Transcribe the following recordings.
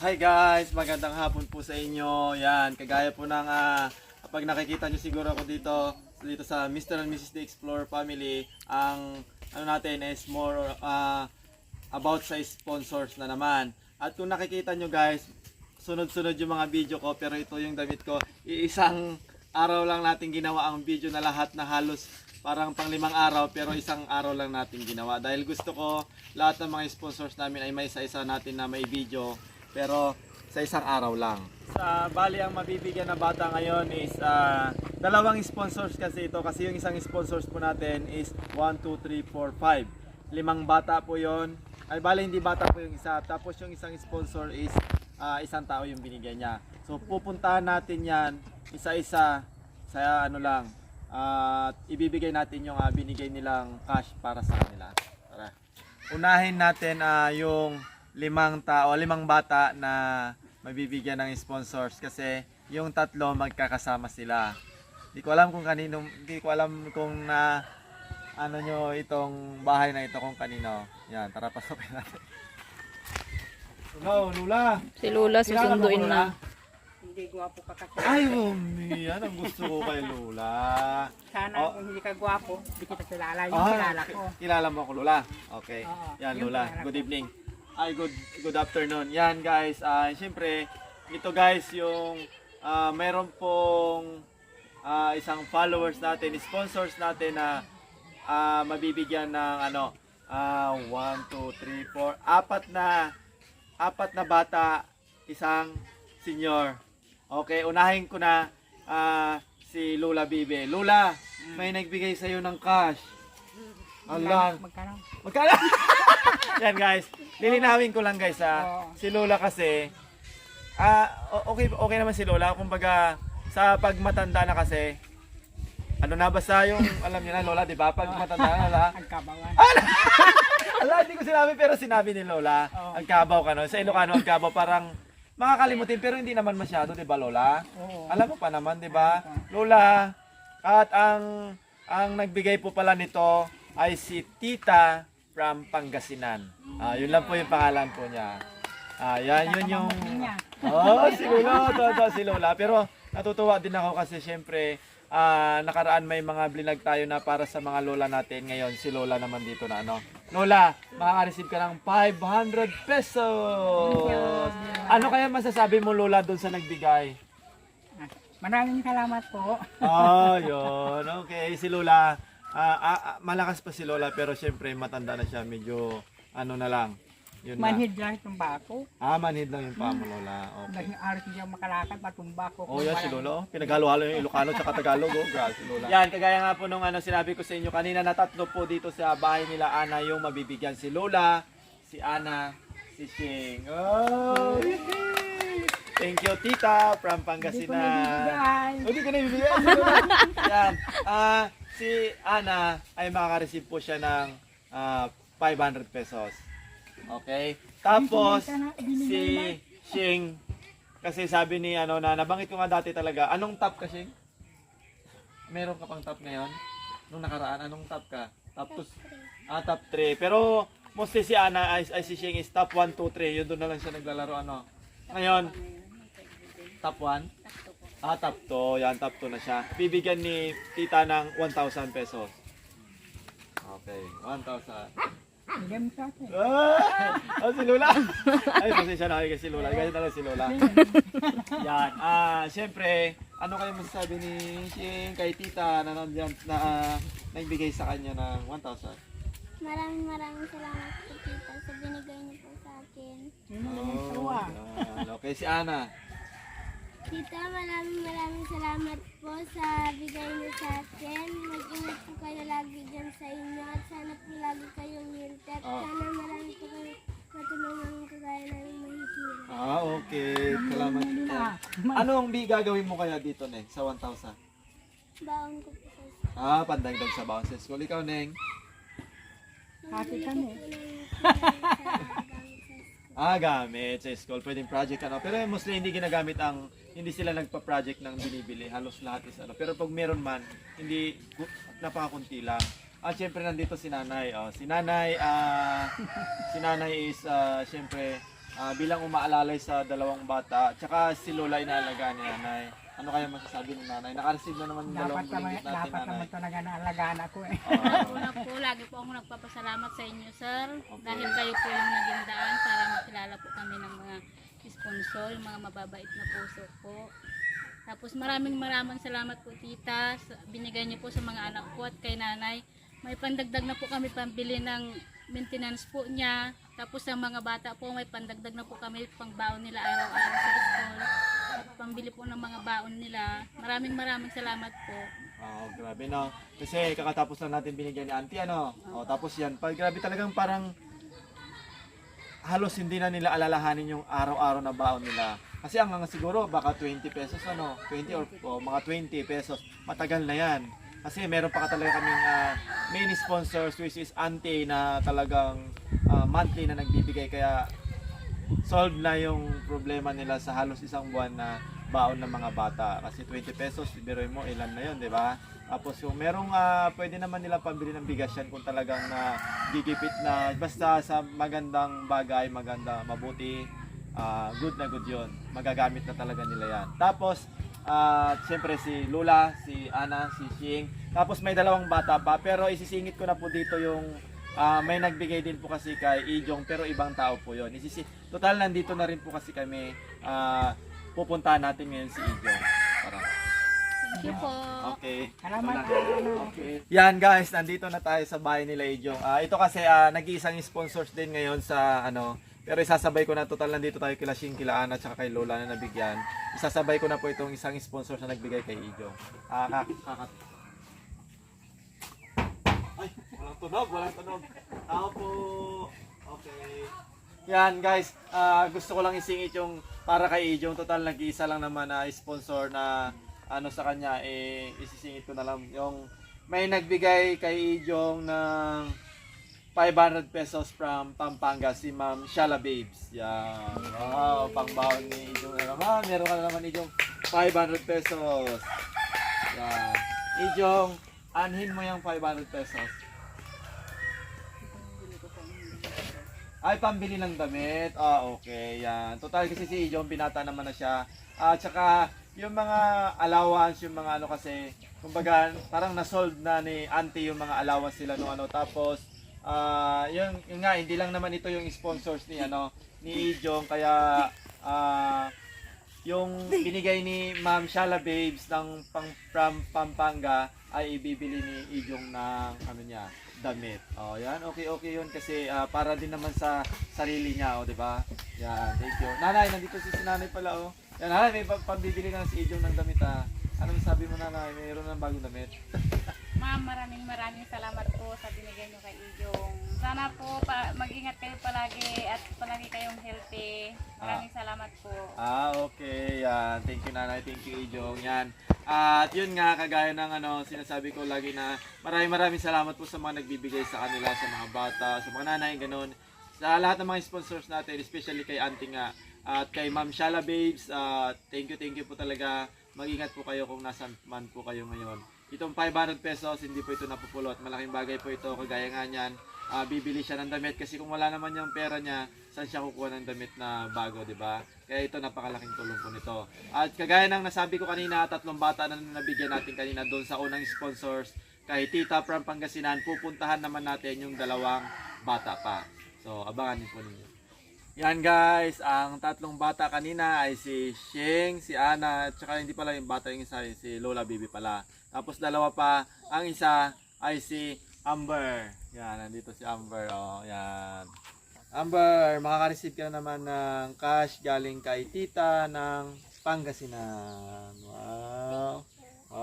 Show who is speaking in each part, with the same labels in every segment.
Speaker 1: Hi guys, magandang hapon po sa inyo. Yan, kagaya po ng ah, kapag nakikita nyo siguro ako dito dito sa Mr. and Mrs. The Explorer family, ang ano natin is more ah, about sa sponsors na naman. At kung nakikita nyo guys, sunod-sunod yung mga video ko pero ito yung damit ko. Iisang araw lang natin ginawa ang video na lahat na halos parang pang limang araw pero isang araw lang natin ginawa dahil gusto ko lahat ng mga sponsors namin ay may isa-isa natin na may video pero sa isang araw lang. Sa bali ang mabibigyan na bata ngayon is ah, dalawang sponsors kasi ito kasi yung isang sponsors po natin is 1 2 3 4 5. Limang bata po 'yon. Ay bali hindi bata po yung isa. Tapos yung isang sponsor is ah, isang tao yung binigyan niya. So pupuntahan natin 'yan isa-isa sa ano lang at ibibigay natin yung ah, binigay nilang cash para sa kanila. Tara. Unahin natin ah, yung limang tao, limang bata na mabibigyan ng sponsors kasi yung tatlo magkakasama sila. Hindi ko alam kung kanino, hindi ko alam kung na ano nyo itong bahay na ito kung kanino. Yan, tara pasokin natin. Hello, Lula.
Speaker 2: Si Lula susunduin
Speaker 1: Lula?
Speaker 2: na.
Speaker 3: Hindi gwapo ka kasi.
Speaker 1: Ay, mami, yan ang gusto ko kay Lula.
Speaker 3: Sana
Speaker 1: Oh.
Speaker 3: kung hindi ka gwapo, hindi kita kilala. Yung
Speaker 1: Ah,
Speaker 3: kilala ko.
Speaker 1: ki- Kilala mo ako, Lola? Okay.
Speaker 3: Oo,
Speaker 1: Yan,
Speaker 3: kilala
Speaker 1: Good
Speaker 3: ko.
Speaker 1: Ay, good good afternoon. Yan, guys. Ah, Siyempre, ito guys, yung ah, mayroon pong ah, isang followers natin, sponsors natin na ah, mabibigyan ng ano, ah, 1, 2, 3, 4, apat na apat na bata, isang senior. Okay, unahin ko na ah, si Lula Bibe. Lula, may nagbigay sa'yo ng cash. Allah,
Speaker 3: Magkano?
Speaker 1: Magkano? Yan guys, lilinawin ko lang guys ha. Si Lola kasi, ah okay, okay naman si Lola. Kumbaga, sa pagmatanda na kasi, ano na basta yung, alam niyo na Lola, di ba? Pag matanda na Lola.
Speaker 3: Ang kabangan.
Speaker 1: Ala, hindi ko sinabi pero sinabi ni Lola.
Speaker 3: Oo.
Speaker 1: Ang kabaw ka no. Sa Ilocano, ang kabaw parang makakalimutin pero hindi naman masyado, di ba Lola?
Speaker 3: Oo.
Speaker 1: Alam mo pa naman, di ba? Lola, at ang ang nagbigay po pala nito ay si Tita from Pangasinan. Ah, yun lang po yung pangalan po niya. Ah, yan, yun yung... Oh, si Lola, totoo si Lola. Pero natutuwa din ako kasi syempre, ah, nakaraan may mga blinag tayo na para sa mga lola natin. Ngayon, si Lola naman dito na ano. Lola, makaka-receive ka ng 500 pesos. Ano kaya masasabi mo Lola doon sa nagbigay?
Speaker 3: Ah, Maraming salamat po.
Speaker 1: Oh, yun. Okay, si Lola. Ah, ah, ah, malakas pa si Lola pero syempre matanda na siya. Medyo ano na lang. Yun na.
Speaker 3: Manhid lang itong bako.
Speaker 1: Ah, manhid lang yung paa mo, Lola. Okay.
Speaker 3: Naging aras hindi ako makalakad, patumba ko.
Speaker 1: Oh, yan si Lola. oh. Pinaghalo-halo yung Ilocano at Tagalog. Oh, grabe si Lola. Yan, kagaya nga po nung ano, sinabi ko sa inyo kanina na tatlo po dito sa bahay nila Ana yung mabibigyan. Si Lola, si Ana, si Shing. Oh! Thank you, Tita, from Pangasinan. Oh, Hindi ko na ibibigay. Lola. Yan. Ah, si Ana ay makaka-receive po siya ng ah, 500 pesos. Okay? Tapos, si Shing, kasi sabi ni ano na nabanggit ko nga dati talaga, anong top ka Shing? Meron ka pang top ngayon? Nung nakaraan, anong top ka? Top 2? Ah, top 3. Pero, mostly si Ana, ay, ay si Shing is top 1, 2, 3. Yun doon na lang siya naglalaro, ano. Ngayon, top 1? Ah, top 2. Yan, top 2 na siya. Bibigyan ni tita ng 1,000 pesos. Okay, 1,000.
Speaker 3: Bigyan mo sa akin.
Speaker 1: Ah, oh, si Lola. Ay, pasensya na kayo kay si Lola. Ganyan talaga si Lola. Yan. Ah, syempre, ano kayo masasabi ni Shing kay tita na nandiyan na ah, nagbigay sa kanya ng 1,000?
Speaker 4: Maraming maraming salamat po tita sa binigay niyo po sa akin.
Speaker 3: Yun naman
Speaker 1: Oh, yan. Okay, si Ana.
Speaker 4: Tita, maraming maraming salamat po sa bigay niyo sa akin. Mag-ingat po kayo lagi dyan sa inyo at sana po lagi kayong at
Speaker 1: Ah.
Speaker 4: sana marami po kayo matulungan kagaya namin mahihirap.
Speaker 1: Ah, okay. Salamat po. Ano ang bi gagawin mo kaya dito, Neng, sa 1,000?
Speaker 4: Baon ko po sa
Speaker 1: Ah, pandagdag sa bounce school. Ikaw, Neng?
Speaker 3: Happy kami.
Speaker 1: Ah, gamit sa school. Pwedeng project ano. Pero mostly hindi ginagamit ang, hindi sila nagpa-project ng binibili. Halos lahat is ano. Pero pag meron man, hindi, ku- napakakunti lang. At syempre nandito si nanay. Oh, si nanay, ah, si nanay is, ah, syempre, ah, bilang umaalalay sa dalawang bata, tsaka si Lola inaalagaan ni nanay. Ano kaya masasabi ni nanay? Naka-receive na naman
Speaker 3: Dapat
Speaker 1: dalawang
Speaker 3: naman,
Speaker 1: ringgit natin
Speaker 3: dapat
Speaker 1: nanay.
Speaker 3: naman talaga naalagaan ako eh.
Speaker 1: Ah,
Speaker 2: Una po, lagi po ako nagpapasalamat sa inyo, sir. Dahil kayo po yung naging daan para makilala po kami ng mga sponsor, yung mga mababait na puso po. Tapos maraming maraming salamat po, tita. Binigay niyo po sa mga anak ko at kay nanay. May pandagdag na po kami pambili ng maintenance po niya. Tapos sa mga bata po, may pandagdag na po kami pang baon nila araw-araw sa school. At pambili po ng mga baon nila. Maraming maraming salamat po.
Speaker 1: Oh, grabe no. Kasi kakatapos lang natin binigyan ni auntie ano. Oh, tapos yan. Pag grabe talagang parang halos hindi na nila alalahanin yung araw-araw na baon nila. Kasi ang nga siguro baka 20 pesos ano, 20 or oh, mga 20 pesos. Matagal na yan. Kasi meron pa ka talaga kaming ah, main sponsors which is auntie na talagang ah, monthly na nagbibigay kaya solve na yung problema nila sa halos isang buwan na baon ng mga bata. Kasi 20 pesos, biroy mo, ilan na yun, di ba? Tapos yung merong ah, pwede naman nila pambili ng bigas yan kung talagang na gigipit na basta sa magandang bagay, maganda, mabuti, ah, good na good yun. Magagamit na talaga nila yan. Tapos, ah, siyempre si Lula, si Ana, si Shing. Tapos may dalawang bata pa, pero isisingit ko na po dito yung Ah, may nagbigay din po kasi kay Ijong pero ibang tao po 'yon. Isisi total nandito na rin po kasi kami ah pupuntahan natin ngayon si Ijong. Para.
Speaker 2: Thank you po.
Speaker 1: Okay.
Speaker 3: Salamat.
Speaker 1: Okay. Yan guys, nandito na tayo sa bahay nila Ijong. Ah, ito kasi ah, nag-iisang sponsors din ngayon sa ano pero isasabay ko na total nandito tayo kila Shing, kila Ana, tsaka kay Lola na nabigyan. Isasabay ko na po itong isang sponsor na nagbigay kay Ijong. Ah, kak kakat. Ay, walang tunog, walang tunog. Tao po. Okay. Yan guys, ah, gusto ko lang isingit yung para kay Ijong. Total nag-iisa lang naman na sponsor na ano sa kanya, eh, isisingit ko na lang yung may nagbigay kay Ijong ng 500 pesos from Pampanga si Ma'am Shala Babes. Yan. Wow, pangbawon ni Ijong na naman. Meron ka na naman Ijong 500 pesos. Yan. Ijong, anhin mo yung 500 pesos. Ay, pambili ng damit. Ah, okay. Yan. Total kasi si Ijong, binata naman na siya. At saka, yung mga allowance, yung mga ano kasi, kumbaga, parang nasold na ni auntie yung mga allowance nila no ano. Tapos, ah, yun, yun nga, hindi lang naman ito yung sponsors ni ano, ni Ijong. Kaya, ah, yung binigay ni Ma'am Shala Babes ng pang, from Pampanga ay ibibili ni Ijong ng ano niya, damit. Oh, yan. Okay, okay 'yun kasi ah, para din naman sa sarili niya, oh, 'di ba? Yan, thank you. Nanay, nandito si sinanay pala, oh. Yan, nanay, may pa- pambibili na si Ijong ng damit, ah. Ano sabi mo, nanay? Mayroon ng bagong damit.
Speaker 2: Ma'am, maraming maraming salamat po sa binigay nyo kay Ijong. Sana po pa, mag-ingat kayo palagi at palagi kayong healthy. Maraming salamat po.
Speaker 1: Ah, okay. Yan. Thank you, nanay. Thank you, Ijong. Yan. At yun nga, kagaya ng ano, sinasabi ko lagi na maraming maraming salamat po sa mga nagbibigay sa kanila, sa mga bata, sa mga nanay, ganun. Sa lahat ng mga sponsors natin, especially kay Auntie nga, at kay Ma'am Shala Babes, ah, thank you, thank you po talaga. Mag-ingat po kayo kung nasan man po kayo ngayon. Itong 500 pesos, hindi po ito napupulot. Malaking bagay po ito, kagaya nga niyan. ah, bibili siya ng damit kasi kung wala naman yung pera niya, saan siya kukuha ng damit na bago, di ba? Kaya ito napakalaking tulong po nito. At kagaya ng nasabi ko kanina, tatlong bata na nabigyan natin kanina doon sa unang sponsors, kay Tita from Pangasinan, pupuntahan naman natin yung dalawang bata pa. So, abangan niyo po ninyo. Yan guys, ang tatlong bata kanina ay si Sheng, si Ana, at saka hindi pala yung bata yung isa, si Lola Bibi pala. Tapos dalawa pa, ang isa ay si Amber. Yan, nandito si Amber. Oh, yan. Amber, makaka-receive ka na naman ng cash galing kay tita ng Pangasinan. Wow.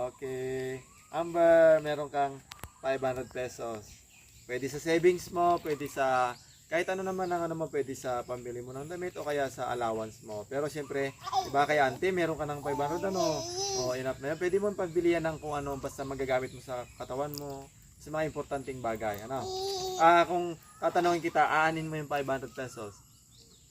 Speaker 1: Okay. Amber, meron kang 500 pesos. Pwede sa savings mo, pwede sa kahit ano naman ang ano mo, pwede sa pambili mo ng damit o kaya sa allowance mo. Pero siyempre, iba kay auntie, meron ka ng 500 ano, o enough na yan. Pwede mo pambili yan ng kung ano, basta magagamit mo sa katawan mo, sa mga importanteng bagay. Ano? Ah, kung tatanungin kita, aanin mo yung 500 pesos.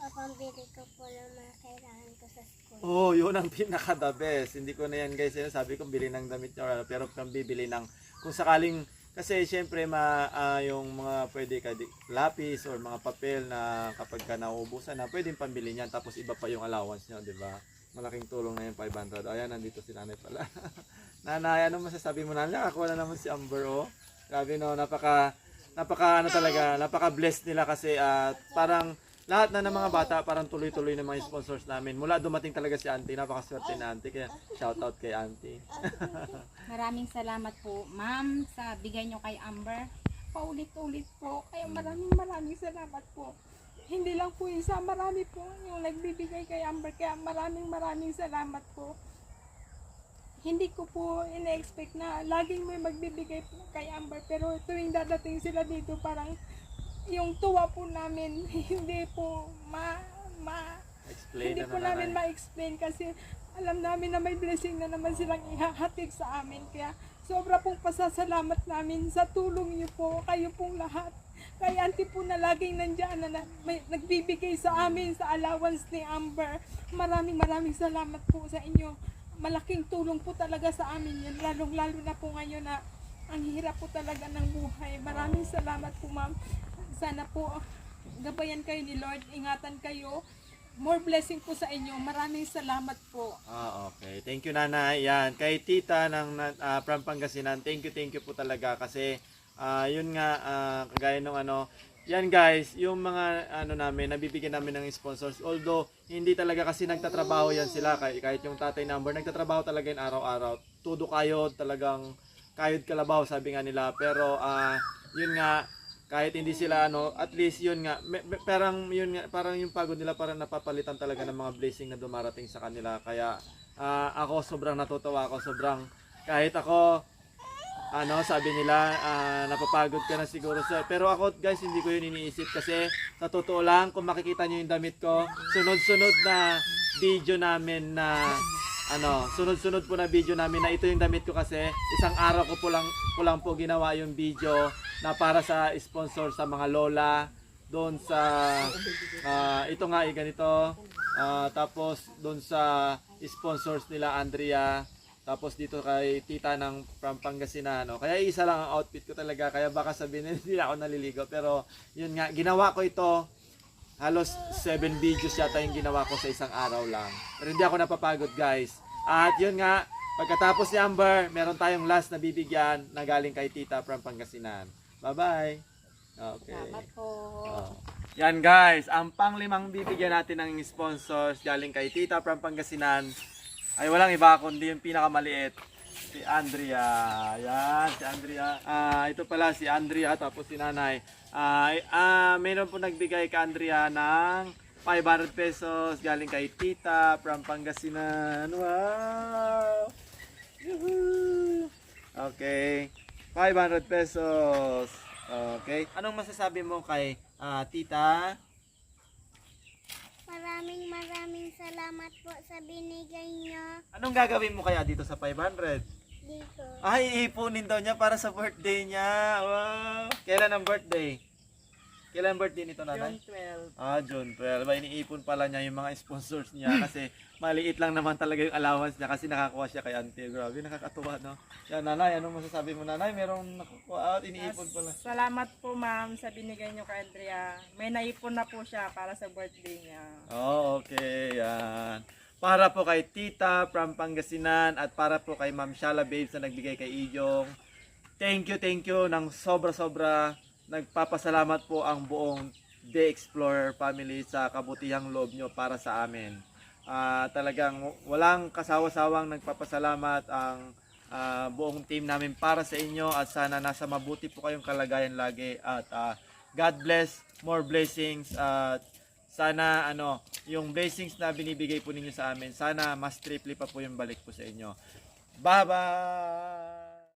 Speaker 4: Papambili ko po ng mga kailangan ko sa school.
Speaker 1: Oh, yun ang pinaka the best. Hindi ko na yan guys, yun, sabi ko bili ng damit nyo, pero kung bibili ng, kung sakaling Kasi syempre ma ah, yung mga pwede ka lapis or mga papel na kapag ka nauubusan na pwedeng pambili niyan tapos iba pa yung allowance niyo, 'di ba? Malaking tulong na yung 500. Ayan, nandito si nanay pala. nanay, ano masasabi mo nanay? Nakakuha na naman si Amber, oh. Grabe no, napaka napaka ano talaga, napaka blessed nila kasi at parang lahat na ng mga bata parang tuloy-tuloy ng mga sponsors namin. Mula dumating talaga si Auntie, napakaswerte na Auntie kaya shout out kay Auntie.
Speaker 5: Maraming salamat po, ma'am, sa bigay nyo kay Amber.
Speaker 3: Paulit-ulit po. Kaya maraming maraming salamat po. Hindi lang po isa, marami po yung nagbibigay kay Amber. Kaya maraming maraming salamat po. Hindi ko po ina-expect na laging may magbibigay kay Amber. Pero tuwing dadating sila dito, parang yung tuwa po namin, hindi po ma, ma,
Speaker 1: Explain
Speaker 3: hindi
Speaker 1: na
Speaker 3: po
Speaker 1: na
Speaker 3: namin ma-explain kasi alam namin na may blessing na naman silang ihahatid sa amin. Kaya sobra pong pasasalamat namin sa tulong niyo po, kayo pong lahat. Kay auntie po na laging nandiyan na, na may, nagbibigay sa amin sa allowance ni Amber. Maraming maraming salamat po sa inyo. Malaking tulong po talaga sa amin yan. Lalong lalo na po ngayon na ang hirap po talaga ng buhay. Maraming salamat po ma'am. Sana po gabayan kayo ni Lord. Ingatan kayo. More blessing po sa inyo. Maraming salamat po.
Speaker 1: Ah, okay. Thank you, Nanay. Yan, kay Tita ng ah, from Pangasinan, thank you, thank you po talaga kasi ah, yun nga ah, kagaya nung ano, yan guys, yung mga ano namin, nabibigyan namin ng sponsors. Although hindi talaga kasi nagtatrabaho yan sila kahit, kahit yung tatay number, nagtatrabaho talaga yan araw-araw. Tudo kayo talagang kayod kalabaw sabi nga nila. Pero ah, yun nga kahit hindi sila ano, at least yun nga, me- me- parang yun nga, parang yung pagod nila parang napapalitan talaga ng mga blessing na dumarating sa kanila. Kaya ah, ako sobrang natutuwa ako, sobrang kahit ako ano, sabi nila, ah, napapagod ka na siguro sir. Pero ako guys, hindi ko yun iniisip kasi sa totoo lang, kung makikita nyo yung damit ko, sunod-sunod na video namin na ano, sunod-sunod po na video namin na ito yung damit ko kasi isang araw ko po lang, po lang po ginawa yung video na para sa sponsor sa mga lola doon sa ah, ito nga eh, ganito Ah, tapos doon sa sponsors nila Andrea tapos dito kay tita ng from Pangasinan no? kaya isa lang ang outfit ko talaga kaya baka sabihin hindi ako naliligo pero yun nga ginawa ko ito halos 7 videos yata yung ginawa ko sa isang araw lang. Pero hindi ako napapagod guys. At yun nga, pagkatapos ni Amber, meron tayong last na bibigyan na galing kay Tita from Pangasinan. Bye-bye. Okay.
Speaker 5: Salamat po.
Speaker 1: Oh. Yan guys, ang panglimang bibigyan natin ng sponsors galing kay Tita from Pangasinan ay walang iba kundi yung pinakamaliit. Si Andrea. Yan, si Andrea. Ah, ito pala si Andrea tapos si Nanay. Ah, ah, mayroon po nagbigay kay Andrea ng 500 pesos galing kay Tita from Pangasinan. Wow! Yuhu! Okay. 500 pesos. Okay. Anong masasabi mo kay ah, Tita?
Speaker 4: Maraming maraming salamat po sa binigay nyo
Speaker 1: Anong gagawin mo kaya dito sa 500?
Speaker 4: dito.
Speaker 1: Ay, iipunin daw niya para sa birthday niya. Wow! Kailan ang birthday? Kailan birthday nito, nanay?
Speaker 3: June 12.
Speaker 1: Ah, June 12. Ba, iniipon pala niya yung mga sponsors niya kasi maliit lang naman talaga yung allowance niya kasi nakakuha siya kay auntie. Grabe, nakakatuwa, no? Yan, nanay, anong masasabi mo, nanay? Merong nakukuha at iniipon pala.
Speaker 3: Salamat po ma'am sa binigay niyo kay Andrea. May naipon na po siya para sa birthday niya.
Speaker 1: Oh, okay. Yan. Para po kay Tita from Pangasinan at para po kay Ma'am Shala Babes na nagbigay kay Ijong. Thank you, thank you ng sobra-sobra. Nagpapasalamat po ang buong The Explorer family sa kabutihang loob nyo para sa amin. Ah, talagang walang kasawa-sawang nagpapasalamat ang ah, buong team namin para sa inyo at sana nasa mabuti po kayong kalagayan lagi at ah, God bless, more blessings at sana ano, yung blessings na binibigay po ninyo sa amin, sana mas triple pa po yung balik po sa inyo. Bye-bye!